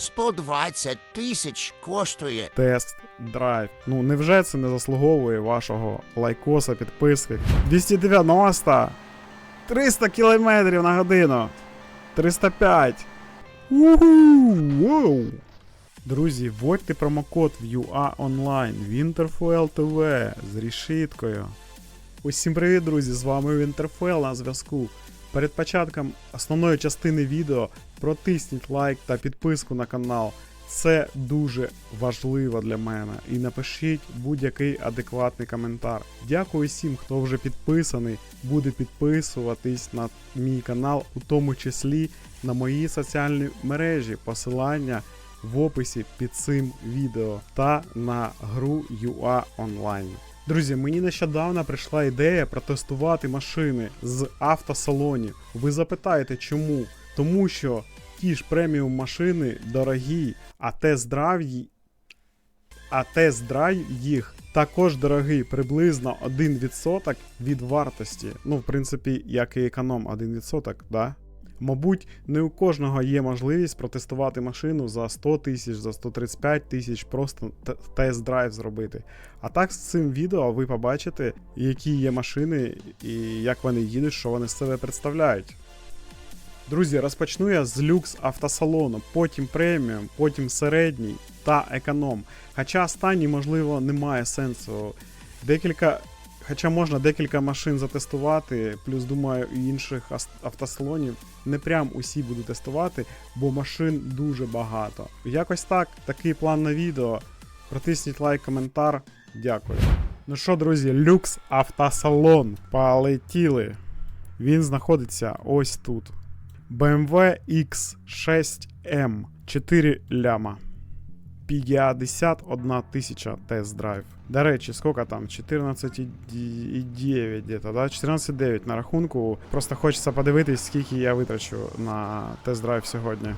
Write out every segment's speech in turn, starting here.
120 тисяч коштує. Тест драйв. Ну невже це не заслуговує вашого лайкоса, підписки? 290! 300 км на годину! 305! Уху! Воу! Друзі, вводьте промокод VUA Online Winterfell TV з рішиткою. Усім привіт, друзі! З вами Winterfell на зв'язку. Перед початком основної частини відео протисніть лайк та підписку на канал. Це дуже важливо для мене. І напишіть будь-який адекватний коментар. Дякую всім, хто вже підписаний, буде підписуватись на мій канал, у тому числі на мої соціальні мережі. Посилання в описі під цим відео та на гру UA Online. Друзі, мені нещодавно прийшла ідея протестувати машини з автосалонів. Ви запитаєте, чому? Тому що ті ж преміум машини дорогі, а тест-драйв а тест-драйв їх також дорогий, приблизно 1% від вартості. Ну, в принципі, як і економ 1%, да? Мабуть, не у кожного є можливість протестувати машину за 100 тисяч, за 135 тисяч, просто тест-драйв зробити. А так з цим відео ви побачите, які є машини і як вони їдуть, що вони з себе представляють. Друзі, розпочну я з люкс автосалону, потім преміум, потім середній та економ. Хоча останній, можливо, не має сенсу. Декілька. Хоча можна декілька машин затестувати, плюс думаю, і інших автосалонів не прям усі буду тестувати, бо машин дуже багато. Якось так, такий план на відео. Протисніть лайк, коментар. Дякую. Ну що, друзі, люкс автосалон. Полетіли. Він знаходиться ось тут. BMW X6M 4 ляма. 51 тисяча тест-драйв. До речі, сколько там? 14,9 где-то, да? 14,9 на рахунку. Просто хочеться подивитись, скільки я витрачу на тест-драйв сьогодні.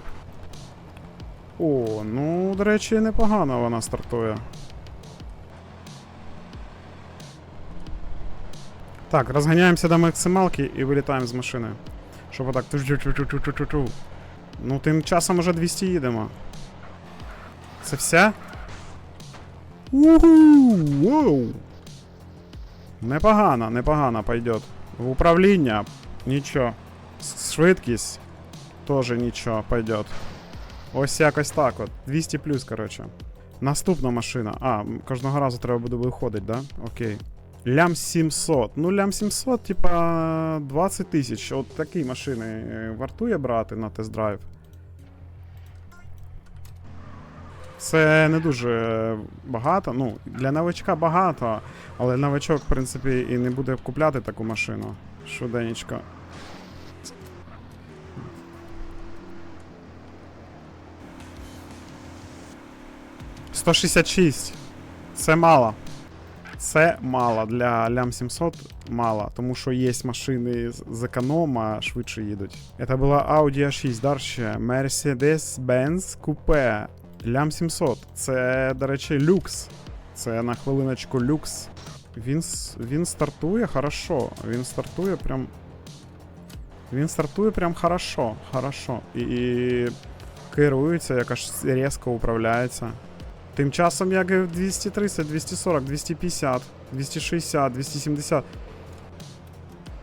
О, ну, до речі, непогано вона стартує. Так, розганяємося до максималки і вилітаємо з машини. Щоб отак. Ну, тим часом уже 200 їдемо. Це вся? Уху! Воу! Непогано, непогано пойдет. В управління нічого. Швидкість теж нічого пойдет. Ось якось так от. 200 плюс, коротше. Наступна машина. А, кожного разу треба буде виходити, да? Окей. Лям 700. Ну, лям 700, типа 20 тисяч. От такі машини е, вартує брати на тест-драйв. Це не дуже багато. Ну, для новачка багато, але новачок, в принципі, і не буде купляти таку машину. Швиденечко. «166. Це мало. Це мало. Для лям 700 мало, тому що є машини з- економа, швидше їдуть. Це була Audi A6, далі Mercedes-Benz Coupe. Лям 700. Це, до речі, люкс. Це на хвилиночку люкс. Він, с- він стартує хорошо. Він стартує прям. Він стартує прям хорошо. Хорошо. І, і керується, якось різко управляється. Тим часом як і в 230, 240, 250, 260, 270.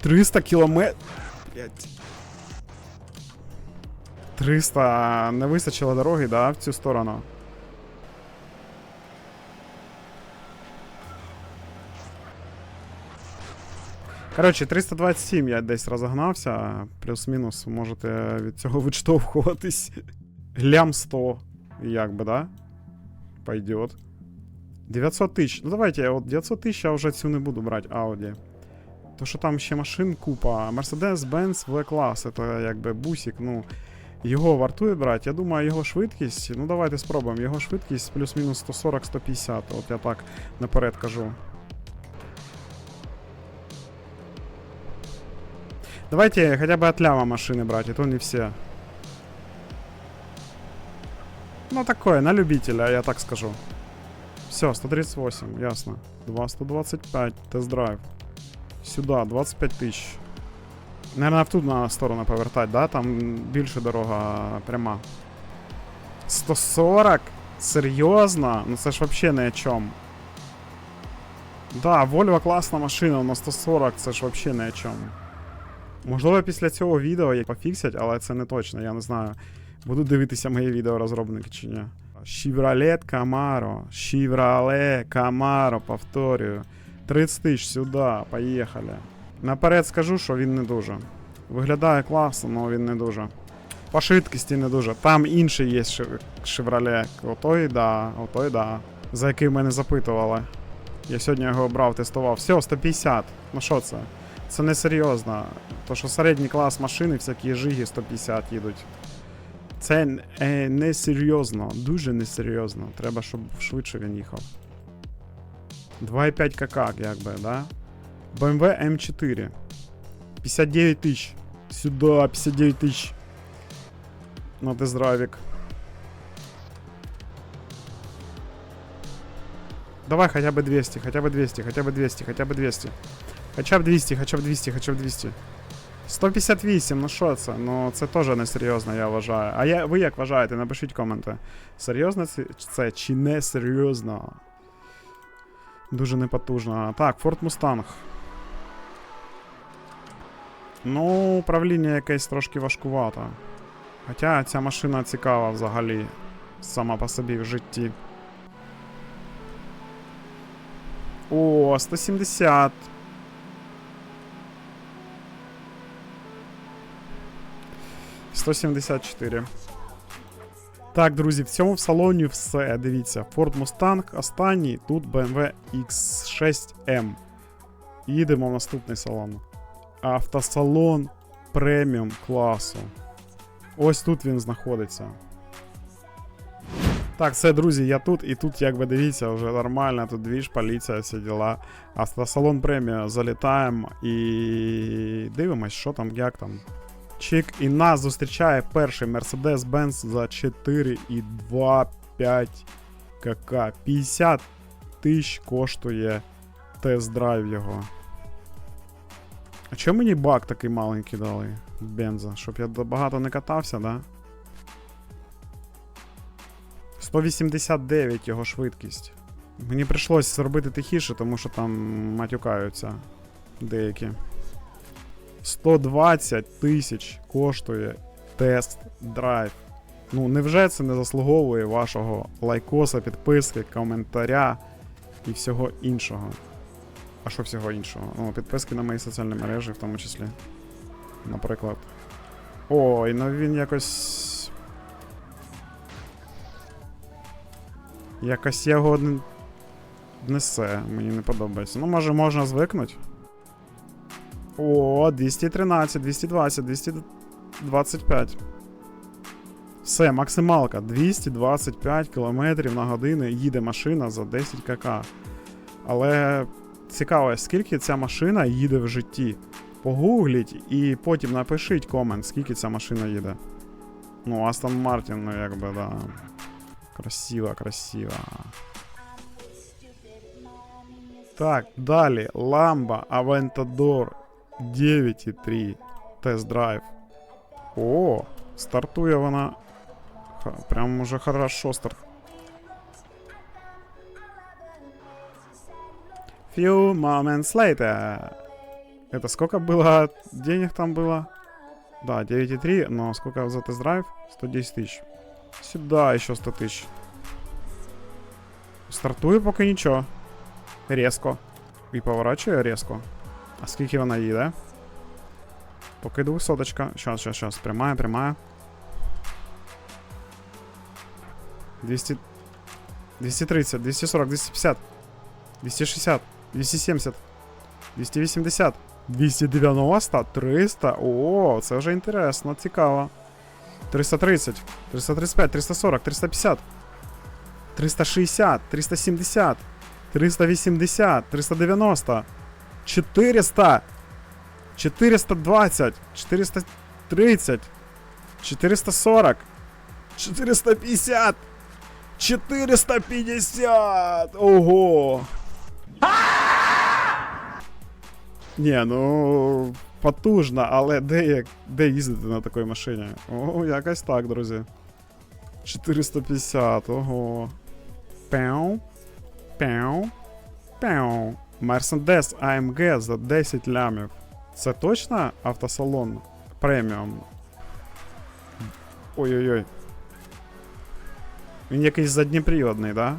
300 кілометрів. 300 не вистачило дороги, да, в цю сторону. Коротше, 327 я десь розогнався, плюс-мінус можете від цього відштовхуватись. Глям 100, як би, да? Пойдет. 900 тисяч. Ну давайте, от 900 тисяч я вже цю не буду брати, Audi. То що там ще машин купа. Mercedes-Benz V-Class, це якби бусик, ну. Його вартує брати. Я думаю, його швидкість. Ну давайте спробуємо. Його швидкість плюс-мінус 140-150. От я так наперед кажу. Давайте хотя бы от ляма машины брать, а то не все. Ну такое, на любителя, я так скажу. Все, 138, ясно. 2, 125, тест-драйв. Сюда, 25 тисяч. Наверное, в ту на сторону повертать, да? Там більше дорога пряма. 140? Серйозно? Ну це ж вообще не о чому. Да, Volvo класна машина, но 140 це ж вообще не о чому. Можливо, після цього відео як пофіксять, але це не точно, я не знаю. Будуть дивитися мої відео розробники чи ні. Chevrolet Camaro. Chevrolet Camaro, повторюю. 30 тисяч сюди, поїхали. Наперед скажу, що він не дуже. Виглядає класно, але він не дуже. По швидкості не дуже. Там інший є Chevrolet. Отой да, отой да. За який мене запитували. Я сьогодні його брав, тестував. Все, 150. Ну що це? Це не серйозно. То що середній клас машини, всякі жиги 150 їдуть. Це е, не серйозно, дуже несерйозно. Треба, щоб швидше він їхав. 2,5 какак, якби, да? BMW M4. 59 тисяч. Сюди, 59 тисяч. На тездравік. Давай хотя бы 200, хотя бы 200, хотя бы 200, хотя бы 200. Хоча б 200, хоча б 200, хоча б 200. 158, ну що це? Ну це теж не серйозно, я вважаю. А я, ви як вважаєте? Напишіть коменти. Серйозно це, це чи не серйозно? Дуже непотужно. Так, Ford Mustang. Ну, управління якесь трошки важкувато. Хоча ця машина цікава взагалі сама по собі в житті. О, 170. Сто сімдесят чотири. Так, друзі, в цьому в салоні все. Дивіться, Ford Mustang останній, тут BMW X6M. Їдемо в наступний салон. Автосалон преміум класу. Ось тут він знаходиться. Так, все, друзі, я тут, і тут, як ви дивіться, вже нормально, тут двіж, поліція, всі діла. Автосалон преміум залітаємо і дивимось, що там, як там. Чик, і нас зустрічає перший Mercedes-Benz за 4,25 кк. 50 тисяч коштує тест-драйв його. А чому мені бак такий маленький дали? Бенза, щоб я багато не катався, да? 189 його швидкість. Мені прийшлось зробити тихіше, тому що там матюкаються деякі. 120 тисяч коштує тест-драйв. Ну, невже це не заслуговує вашого лайкоса, підписки, коментаря і всього іншого? А що всього іншого? Ну, підписки на мої соціальні мережі, в тому числі. Наприклад. Ой, ну він якось. Якось його не несе, мені не подобається. Ну, може, можна звикнути. О, 213, 220, 225. Все, максималка. 225 км на годину їде машина за 10 кк. Але цікаво, скільки ця машина їде в житті. Погугліть і потім напишіть комент, скільки ця машина їде. Ну, Астон Мартін, ну якби, да. Красиво, красиво. Так, далі. Ламба Aventador 9,3. Тест-драйв. О, стартує вона. Прям уже хорошо старт. Few moments later. Это сколько было денег там было? Да, 9,3, но сколько за тест-драйв? 110 тысяч. Сюда еще 100 тысяч. Стартую поки нічого. Резко. І поворачує резко. А скільки вона їде? Поки двохсоточка. Щас, щас, щас. Прямая, прямая. 200... 230, 240, 250, 260, 270, 280, 290, 300. О, це вже інтересно, цікаво. 330, 335, 340, 350, 360, 370, 380, 390, 400, 420, 430, 440, 450, 450! Ого! Ні, ну потужно, але де, як- де їздити на такій машині? О, якось так, друзі. 450, ого. Пяу. Пяу. Пяу. Мерседес AMG за 10 лямів. Це точно автосалон преміум? Ой-ой-ой. Він якийсь задніприводний, да?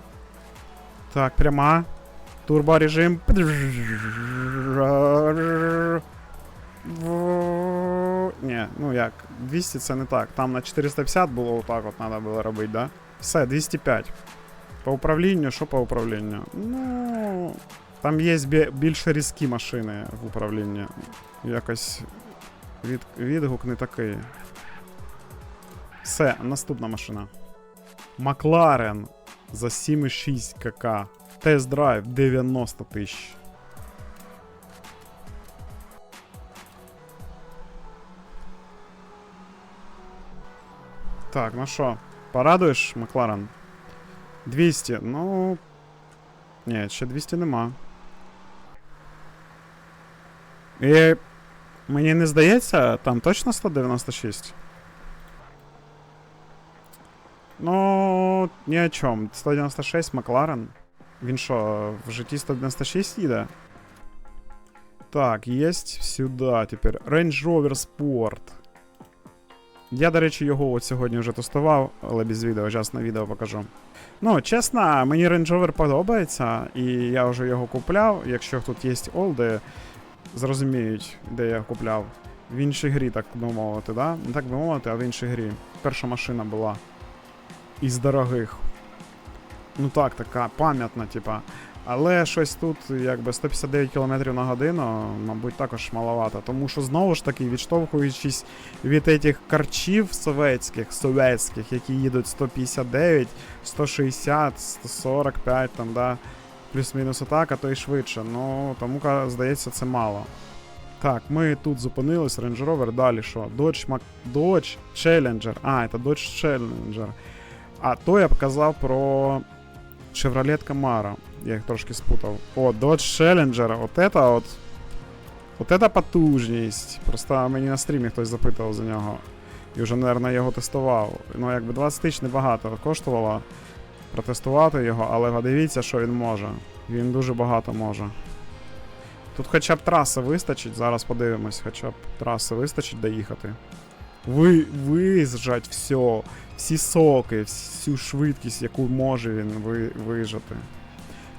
Так, пряма. Турборежим. Ні, ну як, 200 це не так. Там на 450 було отак от треба було робити, да? Все, 205. По управлінню, що по управлінню? Ну. Там є бі- більш різкі машини в управлінні. Якось від, відгук не такий. Все, наступна машина. Макларен за 7,6 кк. Тест-драйв 90 тисяч. Так, ну що, порадуєш, Макларен? 200, ну. Ні, ще 200 нема. І мені не здається, там точно 196? Ну, ні о чому. 196 Макларен. Він що, в житті 196 їде? Так, єсть сюди тепер. Range Rover Sport. Я, до речі, його от сьогодні вже тестував, але без відео, зараз на відео покажу. Ну, чесно, мені Range Rover подобається, і я вже його купляв. Якщо тут є олди, зрозуміють, де я купляв. В іншій грі, так би мовити, да? Не так би мовити, а в іншій грі. Перша машина була із дорогих. Ну так, така пам'ятна, типа. Але щось тут, якби 159 км на годину, мабуть, також маловато. Тому що знову ж таки, відштовхуючись від этих карчів совєтських, совєтських, які їдуть 159, 160, 145, там, да, плюс-мінус атака, то й швидше. Ну, тому здається, це мало. Так, ми тут зупинились, Range Rover, далі що? Dodge, Mac... Dodge Challenger. А, це Dodge Challenger. А то я показав про Chevrolet Camaro. Я їх трошки спутав. О, Dodge Challenger. От это от. От это потужність. Просто мені на стрімі хтось запитував за нього. І вже, мабуть, його тестував. Ну, якби 20 тисяч небагато коштувало протестувати його, але подивіться, що він може. Він дуже багато може. Тут хоча б траси вистачить, зараз подивимось, хоча б траси вистачить доїхати. Ви, виїжджать все, всі соки, всю швидкість, яку може він ви, вижати.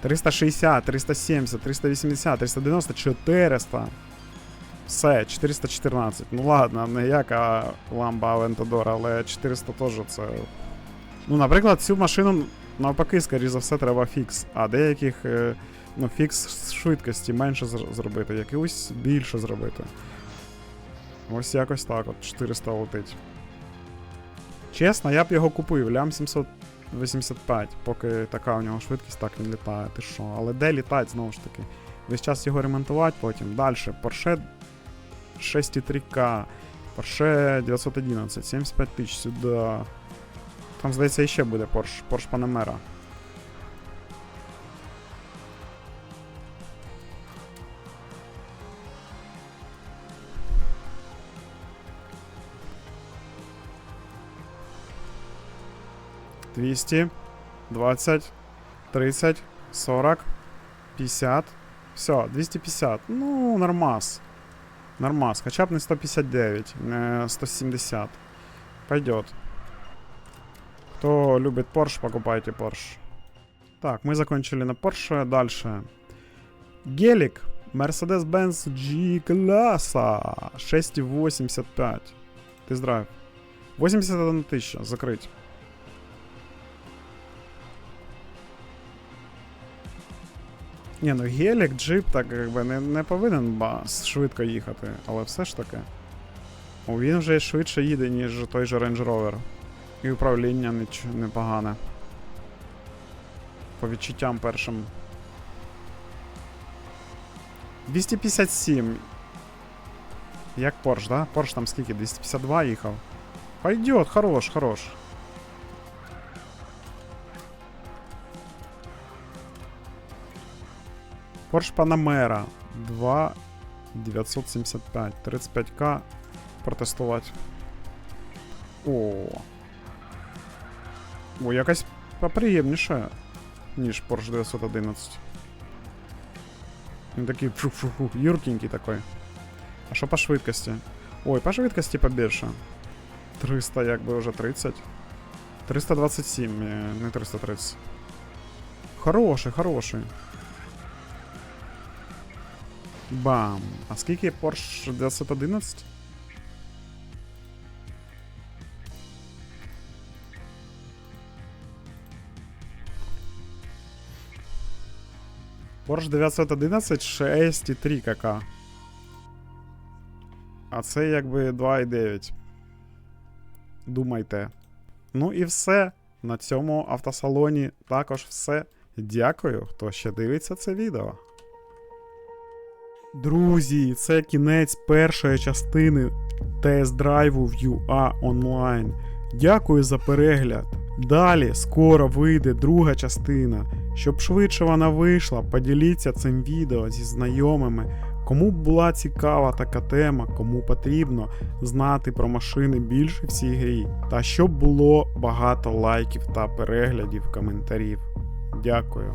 360, 370, 380, 390, 400. Все, 414. Ну ладно, не яка ламба Aventador, але 400 теж це. Ну, наприклад, цю машину навпаки, скоріш за все, треба фікс. А деяких е, ну, фікс швидкості менше зробити, якусь більше зробити. Ось якось так, от 400 летить. Чесно, я б його купив, лям 785, поки така у нього швидкість, так він літає. Ти що? Але де літати, знову ж таки? Весь час його ремонтувати потім. Далі. Porsche 6,3К. Porsche 911, 75 тисяч сюди. Там, здається, ще буде Porsche, Porsche Panamera. Двісті, двадцять, тридцять, сорок, п'ятдесят. Все, 250. Ну, нормас. Нормас. Хоча б не 159, не 170. Пойдет. Кто любит Porsche, покупайте Porsche. Так, мы закончили на Porsche. Дальше. Гелик. Mercedes-Benz G-класса. 6,85. Тест-драйв. 81 тысяча. Закрыть. Ні, ну гелік, джип, так якби не, не повинен ба, швидко їхати, але все ж таки. Він вже швидше їде, ніж той же Range Rover. І управління непогане. По відчуттям першим. 257. Як Porsche, да? Porsche там скільки? 252 їхав. Пойдет, хорош, хорош. Porsche Panamera 2 975. 35к протестувати. О. О, якась поприємніша, ніж Porsche 911. Він такий фу-фу-фу, юркенький такой. А що по швидкості? Ой, по швидкості побільше. 300, якби вже 30. 327, е, не 330. Хороший, хороший. Бам. А скільки Porsche 911? Porsche 911 6,3 кк. А це якби 2,9. Думайте. Ну і все. На цьому автосалоні також все. Дякую, хто ще дивиться це відео. Друзі, це кінець першої частини тест-драйву в UA Online. Дякую за перегляд. Далі скоро вийде друга частина. Щоб швидше вона вийшла, поділіться цим відео зі знайомими. Кому б була цікава така тема, кому потрібно знати про машини більше в цій грі, та щоб було багато лайків та переглядів коментарів. Дякую.